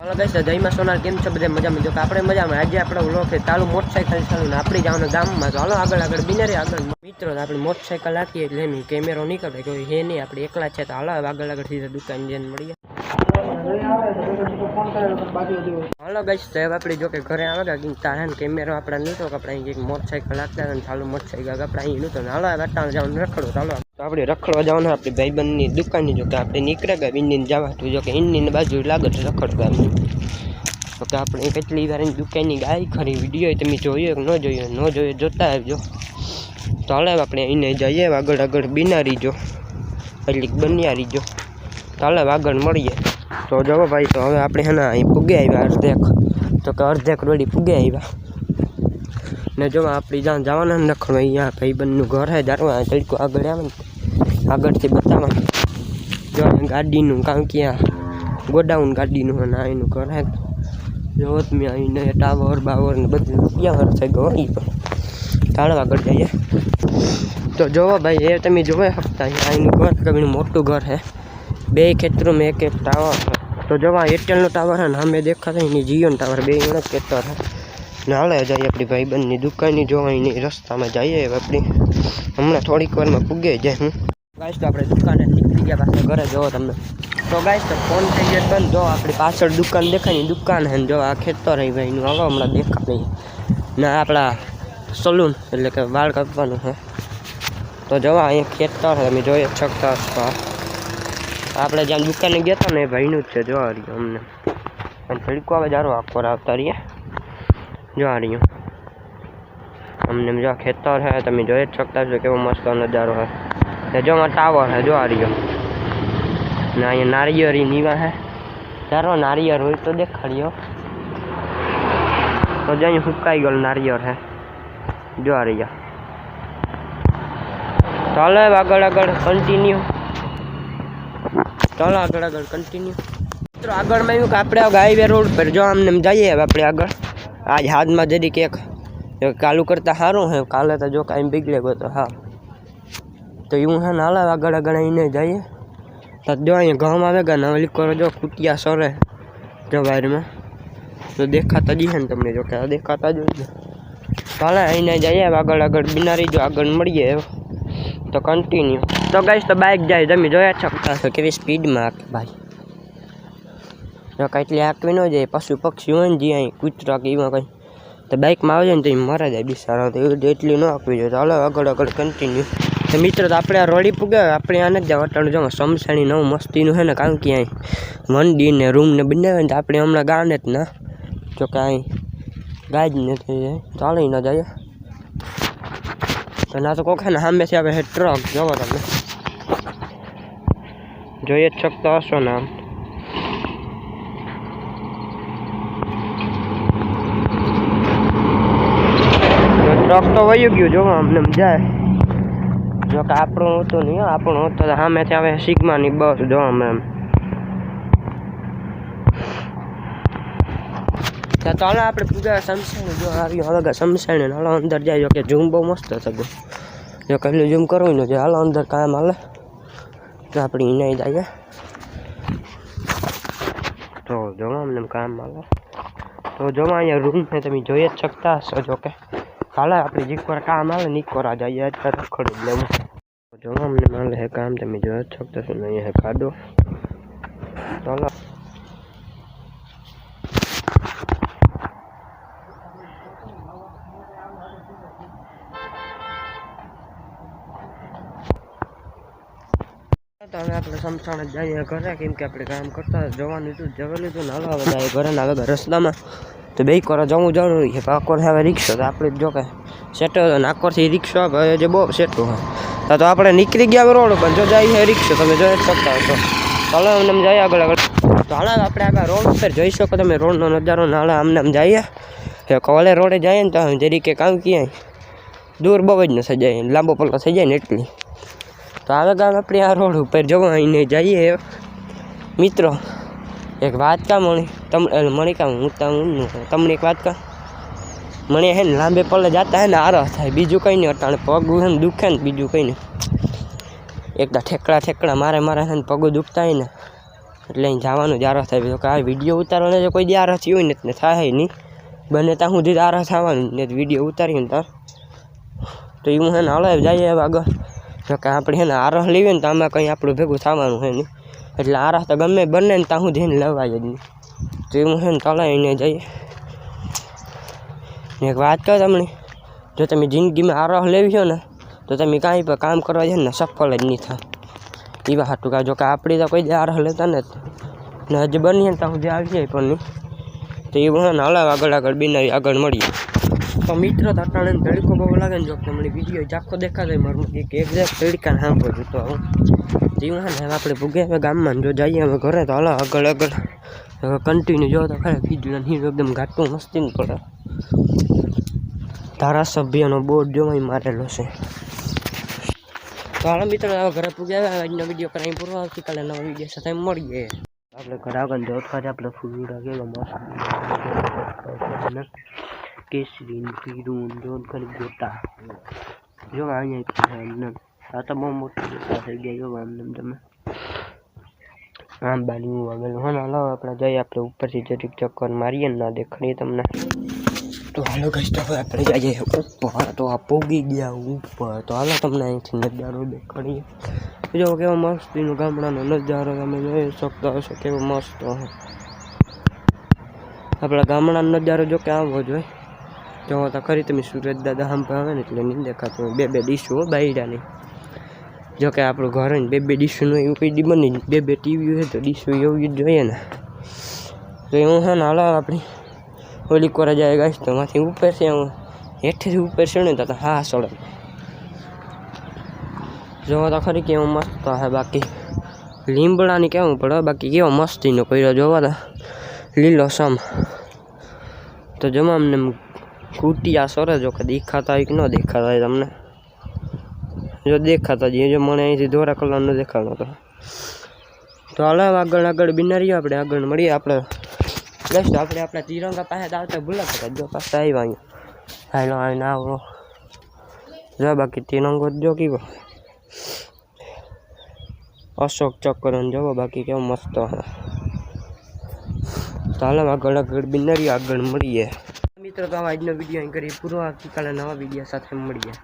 હાલો guys તો જયમાં સોનાર કેમ છો? બધા મજામાં? જો કે આપણે મજામાં. આજે આપણે ઓલો કે ચાલુ મોટરસાઇકલ ચાલુ ને આપણે જવાનું ગામમાં. તો હાલો આગળ આગળ બિનારી આગળ. મિત્રો આપણે મોટરસાઇકલ રાખીએ એટલે કેમેરો નીકળે. કોઈ હે નહીં, આપણે એકલા છે તો હાલો આગળ આગળ સીધા દુકાન જઈને મળીએ. હાલો ગાઈસ સાહેબ આપણે જો કે ઘરે આવે કે તારે કેમેરો આપણે નહોતો કે આપણે મોટરસાઇકલ રાખતા ચાલુ મોટરસાઇકલ આપણે અહીં નહોતો ને હાલો, હવે અટાણ જવાનું રખડો ચાલો તો આપણે રખડવા જવાનું આપણી ભાઈબંધની દુકાનની જો કે આપણે નીકળે ગયા ઇન્ડિયન જવા તો જો કે ઇન્ડિયન બાજુ લાગે તો રખડવા તો કે આપણે કેટલી વાર એની દુકાનની ગાય ખરી વિડીયો તમે જોયો કે ન જોયો ન જોયો જોતા આવજો તો હાલે હવે આપણે એને જઈએ આગળ આગળ બિનારી જો એટલે બન્યા રહીજો તો હાલે હવે આગળ મળીએ તો જવો ભાઈ તો હવે આપણે હે ને અહીં પૂગે આવ્યા અર્ધેક તો કે અર્ધેક રોડી પૂગે આવ્યા ને જો આપણી જ્યાં જવાના ને નખડવા અહીંયા ભાઈબંધનું ઘર હે જારવા તડકો આગળ આવે ને આગળથી બતાવવા જો ગાડીનું કામ ક્યાં ગોડાઉન ગાડીનું અને આ એનું ઘર હે. જો તમે અહીં ટાવર, બાવર ને બધું ક્યાં થઈ ગયો એ પણ ચાલો આગળ જઈએ. તો જોવો ભાઈ, એ તમે જોઈ શકતા અહીંયા ઘર કમીનું મોટું ઘર છે બે ખેતરોમાં એક એક ટાવર તો જોવા એરટેલનો ટાવર છે ને અમે દેખાતા એની જીઓનો ટાવર, બે એનો ખેતર છે ને હાલે જઈએ આપણી ભાઈબંધની દુકાનની, જોવા, એની રસ્તામાં જઈએ આપણી. હમણાં થોડીક વારમાં પૂગે જાય હું. ગાઈસ તો આપણે દુકાને નીકળી ગયા પાછા ઘરે જોવો તમે તો ગાઈસ તો ફોન થઈ ગયો બંધ જો આપણી પાછળ દુકાન દેખાય ને દુકાન છે ને જો આ ખેતર રહી ભાઈનું હવે હમણાં દેખાય ને આપણા સલૂન એટલે કે વાળ કાપવાનું છે તો જવા અહીંયા ખેતર છે તમે જોઈ જ શકતા છો આપણે જ્યાં દુકાને ગયા હતા ને એ ભાઈનું જ છે જોવા રહ્યું અમને અને તડકો આવે જારો આખો આવતા રહીએ જોવા રહ્યું અમને જો ખેતર છે તમે જોઈ જ શકતા છો કેવો મસ્ત નજારો છે ને જો માં ટાવર છે જોવા રહ્યો ને અહીંયા નારિયેળી નીવા છે ચારો નારિયેળ હોય તો દેખાડ્યો તો જો અહીં સુકાઈ ગયેલું નારિયેળ છે જોવા રહ્યા ચાલો હવે આગળ આગળ કન્ટિન્યુ ચાલો આગળ આગળ કન્ટિન્યુ મિત્રો આગળમાં એવું કે આપણે હાઈવે રોડ પર જો આમને એમ જઈએ હવે આપણે આગળ આજ હાથમાં જરી એક કાલું કરતાં સારું છે કાલે તો જો કાંઈ બિગડે ગયો તો હા તો એવું છે ને હાલે આગળ આગળ એને જઈએ તો જો અહીંયા ઘઉં આવે ગયા ને લીકો જો કુટિયા સરે જો વાયરમાં તો દેખાતા જ છે ને તમને જો કે આ દેખાતા જ હોય ને ચાલે અહીંને જઈએ હવે આગળ આગળ બિનારી જો આગળ મળીએ તો કન્ટિન્યુ તો ગાઈશ તો બાઇક જાય તમે જોયા જ શકતા છો કેવી સ્પીડમાં આકે ભાઈ જો કાંઈ આકવી ન જાય પશુ પક્ષી હોય ને જે અહીં કૂતરા કે એમાં કંઈ તો બાઇકમાં આવે ને તો એ મરા જાય બિચારા તો એવું એટલી ન આપવી જોઈએ ચાલો આગળ આગળ કન્ટિન્યુ તો મિત્રો, તો આપણે આ રોડી પૂગે, આપણે આને જ વટાણું અટાણું જો સમસાણી નવું મસ્તીનું છે ને, કારણ કે અહીં મંડી ને રૂમ ને બનાવે ને આપણે હમણાં ગાને જ ના. જો કે અહીં ગાય જ નથી ચાલી ન જાય. તો ના તો કોક ને સામેથી આવે છે ટ્રક જોવો તમે. જોઈએ જ શકતા હશો ને આમ. ટ્રક તો વયું ગયું, જોવો મજા જાય જો કે આપણું હતું નહીં આપણું હતું. તો સામેથી આવે સિગ્માની બસ, જો અમે એમ. તો ચાલો આપણે પૂજા સમસાણી જો આવ્યો હવે સમસાણ હાલો અંદર જાય. કે ઝૂમ બહુ મસ્ત થતું જો કેટલું ઝૂમ કરવું ને જો હાલો અંદર કામ હાલે. તો આપણે એને જઈએ તો જોવા અમને કામ હાલે. તો જોવા અહીંયા રૂમ છે, તમે જોઈ જ શકતા હશો જો કે. હાલે આપણે જીકોર કામ હાલે નીકોરા જઈએ અત્યારે રખડું લેવું. જો અમને માલે હે કામ, તમે જોયો છો, તો શું નહીં હે કાઢો ચાલો. હવે આપણે સમસાણ જ જઈએ ઘરે, કેમ કે આપણે કામ કરતા જવાનું હતું, જવેલું હતું ને હાલો હવે ઘરે ને હવે રસ્તામાં. તો બે કોરા જવું જરૂરી છે આકોર હવે રિક્ષા તો આપણે જો કે સેટો નાકોરથી રિક્ષા હવે જે બહુ સેટું હોય તો તો આપણે નીકળી ગયા રોડ પર જો જાય છે રિક્ષા તમે જોઈ જ શકતા હશો ચાલો અમને આમ જઈએ આગળ આગળ તો હાલ આપણે આગળ રોડ ઉપર જોઈ શકો તમે રોડનો નજારો ને હાલ અમને આમ જઈએ કે કોલે રોડે જઈએ ને તો જરી કે કામ ક્યાંય દૂર બહુ જ ન થઈ જાય લાંબો પલ્લો થઈ જાય ને એટલી તો આવે ગામ આપણે આ રોડ ઉપર જવા અહીંને જઈએ મિત્રો એક વાત કા મણી? તમ મણી કા હું તમને તમને એક વાત કા? મને હે ને લાંબે પલ્લે જતા હે ને આરો થાય. બીજું કંઈ નહીં, અટાણે પગ હે ને દુખે ને બીજું કંઈ નહીં. એકદા ઠેકડા ઠેકડા મારે મારે હે ને પગ દુખતા હોય ને. એટલે અહીં જવાનું જ આરો થાય. તો કે આ વીડિયો ઉતારવાનો જો કોઈ દી થયું હોય ને એટલે થાય નહીં. બને ત્યાં સુધી આરો થવાનું ને વીડિયો ઉતારીએ ને તાર. તો એવું હે ને હાલે જઈએ આગળ. જો કે આપણે હે ને આરો લેવી ને તો આમાં કંઈ આપણું ભેગું થવાનું હે નહીં. એટલે આરસ તો ગમે બને ને ત્યાં હું જઈને લેવાય જ નહીં. તો એવું છે ને તળાવીને જઈએ. એક વાત કહો તમને, જો તમે જિંદગીમાં આરસ લેવી છો ને, તો તમે કાંઈ પણ કામ કરવા જાય ને સફળ જ નહીં થાય. એવા હાટું કાં જો કે આપણે તો કોઈ દી આરસ લેતા ને ને હજી બનીએ ને ત્યાં સુધી આવી જાય પણ નહીં. તો એવું હે ને હાલ આગળ આગળ બિનાવી આગળ મળીએ. તો મિત્રો, તો અટાણે તડકો બહુ લાગે ને, જો તમને વીડિયો ઝાખો દેખાતો મારું એક એક્ઝેક્ટ તડકા સાંભળો તો હું. એવું હે ને હવે આપણે ભૂગે હવે ગામમાં ને જો જઈએ હવે ઘરે તો હાલો આગળ આગળ હવે કન્ટિન્યુ જો તો ખરે વીજળીના હીરો એકદમ ઘાટું મસ્તી ને પડે ધારાસભ્યનો બોર્ડ જોવાય મારેલો છે તો હાલો મિત્રો હવે ઘરે પૂગ્યા આજનો વિડીયો કરાવી પૂરો આવતીકાલે નવા વિડીયો સાથે મળીએ આપણે ઘરે આગળ જો ખાતે આપણે ફૂલડા કેવા મસ્ત કેસરી ને પીળું ને જો ખાલી ગોટા જો અહીંયા એમને આ તો બહુ મોટી ગોટા થઈ ગયા જો આમને તમે. આમ બાલી વાગેલું હા હાલો, આપણે જઈએ આપણે ઉપરથી જરીક ચક્કર મારીએ ને ના દેખાડીએ તમને. તો હાલો ગઈ તો આપણે જઈએ ઉપર, તો આ પોગી ગયા ઉપર. તો હાલો તમને અહીંથી નજારો દેખાડીએ. જો કેવો મસ્તીનો ગામડાનો નજારો તમે જોઈ શકતા હશો, કેવો મસ્ત આપણા ગામડાનો નજારો જો કે આવો જોઈએ જો તો ખરી, તમે સુરત દાદા સાંભળે ને એટલે નહીં દેખાતું. બે બે ડીશું હો બાયરાની જો કે આપણું ઘર હોય બે બે ડીશનું એવું કંઈ બની બે બે ટીવી હોય તો ડીશું એવું જ જોઈએ ને. તો એવું છે ને આપણી ઓલી કોરા જાય ગાઈશ તો માંથી ઉપર છે, હું હેઠેથી ઉપર છે ને તો હા સળે જોવો તો ખરી કેવું મસ્ત હે બાકી. લીમડાની કેવું પડે બાકી કેવો મસ્તીનો કર્યો, જોવો તો. લીલો સમ. તો જમા અમને કુટિયા સરે જો કે દેખાતા હોય કે ન દેખાતા હોય તમને. જો દેખાતા જઈએ જો મને અહીંથી ધોરા કલરનો દેખાડો તો તો હાલો હવે આગળ આગળ બિનારીઓ આપણે આગળ મળીએ આપણે બસ આપણે આપણા તિરંગા પાસે તો આવતા ભૂલા કરે જો પાછા આવ્યા અહીંયા હાલો આવીને આવો જો બાકી તિરંગો જ જો કેવો અશોક ચક્કર જવો બાકી કેવો મસ્ત હે તો હાલો આગળ આગળ બિનારીઓ આગળ મળીએ મિત્રો તો આજનો વિડીયો અહીં કરી પૂરો આવતીકાલે નવા વિડીયો સાથે મળીએ